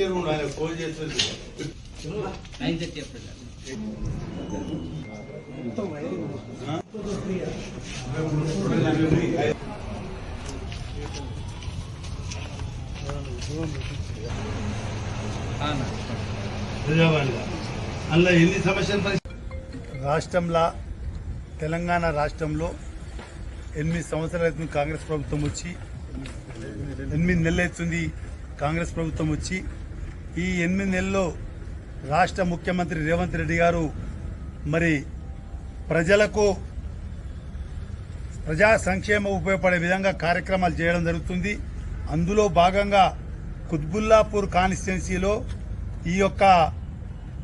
Lecture ఉండు ఆయన phone చేస్తుంది నైన్ థర్టీ అప్పుడు అందులో ఎన్ని సమస్యలు రాష్ట్రంలో తెలంగాణ రాష్ట్రంలో ఎనిమిది సంవత్సరాల క్రితం కాంగ్రెస్ ప్రభుత్వం వచ్చి? ఎనిమిది నెలలు అవుతుంది కాంగ్రెస్ ప్రభుత్వం వచ్చి? ఈ ఎనిమిది నెలల్లో రాష్ట్ర ముఖ్యమంత్రి రేవంత్ రెడ్డి గారు మరి ప్రజలకు ప్రజా సంక్షేమ ఉపయోగపడే విధంగా కార్యక్రమాలు చేయడం జరుగుతుంది. అందులో భాగంగా కుత్బుల్లాపూర్ కాన్స్టిట్యున్సీలో ఈ యొక్క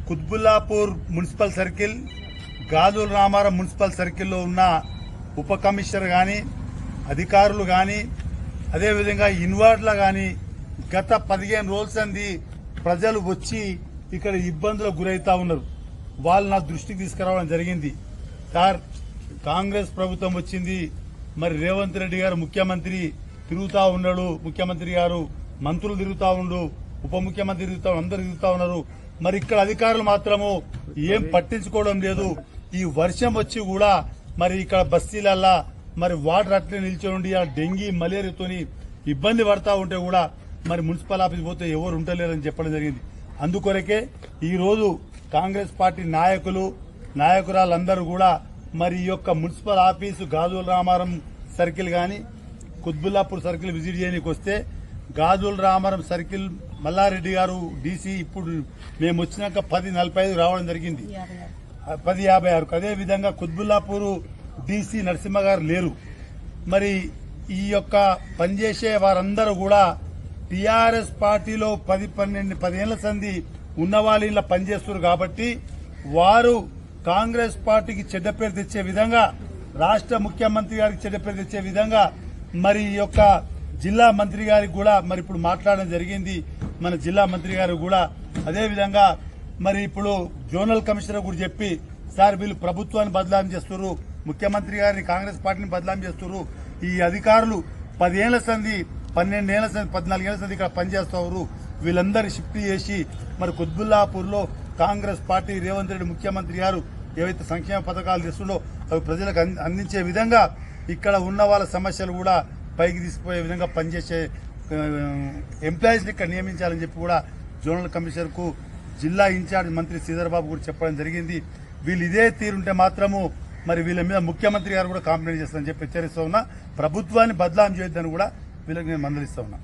Qutbullapur municipal circle Gajula Ramaram municipal సర్కిల్లో ఉన్న ఉప కమిషనర్ కానీ అధికారులు కానీ అదేవిధంగా ఇన్వార్డ్ల కానీ గత పదిహేను రోజుల సంది ప్రజలు వచ్చి ఇక్కడ ఇబ్బందులకు గురవుతా ఉన్నారు. వాళ్ళు నా దృష్టికి తీసుకురావడం జరిగింది. సార్ కాంగ్రెస్ ప్రభుత్వం వచ్చింది. మరి రేవంత్ రెడ్డి గారు ముఖ్యమంత్రి తిరుగుతా ఉన్నాడు. ముఖ్యమంత్రి గారు మంత్రులు తిరుగుతా ఉండు ఉప ముఖ్యమంత్రి తిరుగుతా అందరు తిరుగుతా ఉన్నారు. మరి ఇక్కడ అధికారులు మాత్రము ఏం పట్టించుకోవడం లేదు. ఈ వర్షం వచ్చి కూడా మరి ఇక్కడ బస్తీలల్లా మరి వాటర్ అట్లే నిల్చొని ఉండి ఆ డెంగీ మలేరియాతోని ఇబ్బంది పడతా ఉంటే కూడా మరి మున్సిపల్ ఆఫీస్ పోతే ఎవరు ఉండలేరని చెప్పడం జరిగింది. అందుకొరకే ఈరోజు కాంగ్రెస్ పార్టీ నాయకులు నాయకురాలందరూ కూడా మరి ఈ యొక్క municipal office Gajula Ramaram circle కానీ కుత్బుల్లాపూర్ సర్కిల్ విజిట్ చేయడానికి వస్తే గాజుల రామారం సర్కిల్ మల్లారెడ్డి గారు డీసీ ఇప్పుడు మేము వచ్చినాక పది నలభై ఐదు రావడం జరిగింది. పది యాభై ఆరు అదే విధంగా కుత్బుల్లాపూర్ డీసీ నరసింహ గారు లేరు. మరి ఈ యొక్క పనిచేసే వారందరూ కూడా టిఆర్ఎస్ పార్టీలో పది పన్నెండు పదేళ్ళ సంధి ఉన్న వాళ్ళు ఇలా పనిచేస్తున్నారు కాబట్టి వారు కాంగ్రెస్ పార్టీకి చెడ్డ పేరు తెచ్చే విధంగా రాష్ట్ర ముఖ్యమంత్రి గారికి చెడ్డ పేరు తెచ్చే విధంగా మరి ఈ యొక్క జిల్లా మంత్రి గారికి కూడా మరి ఇప్పుడు మాట్లాడడం జరిగింది. మన జిల్లా మంత్రి గారు కూడా అదేవిధంగా మరి ఇప్పుడు జోనల్ కమిషనర్ కూడా చెప్పి సార్ వీళ్ళు ప్రభుత్వాన్ని బదలాం చేస్తున్నారు ముఖ్యమంత్రి గారిని కాంగ్రెస్ పార్టీని బదలాం చేస్తున్నారు. ఈ అధికారులు పదేళ్ళ సంధి పన్నెండేళ్ళ సంది పద్నాలుగేళ్ళ సంది ఇక్కడ పనిచేస్తారు వీళ్ళందరూ షిఫ్ట్ చేసి మరి కుత్బుల్లాపూర్లో కాంగ్రెస్ పార్టీ రేవంత్ రెడ్డి ముఖ్యమంత్రి గారు ఏవైతే సంక్షేమ పథకాలు తెస్తుండో అవి ప్రజలకు అందించే విధంగా ఇక్కడ ఉన్న వాళ్ళ సమస్యలు కూడా పైకి తీసుకుపోయే విధంగా పనిచేసే ఎంప్లాయీస్ని ఇక్కడ నియమించాలని చెప్పి కూడా జోనల్ కమిషనర్కు జిల్లా ఇన్ఛార్జ్ మంత్రి శ్రీధర్బాబు కూడా చెప్పడం జరిగింది. వీళ్ళు ఇదే తీరుంటే మాత్రము మరి వీళ్ళ మీద ముఖ్యమంత్రి గారు కూడా కాంప్లైంట్ చేస్తారని చెప్పి హెచ్చరిస్తూ ఉన్నా. ప్రభుత్వాన్ని బదలాం చేయొద్దని కూడా వీళ్ళకి నేను మందలిస్తా ఉన్నా.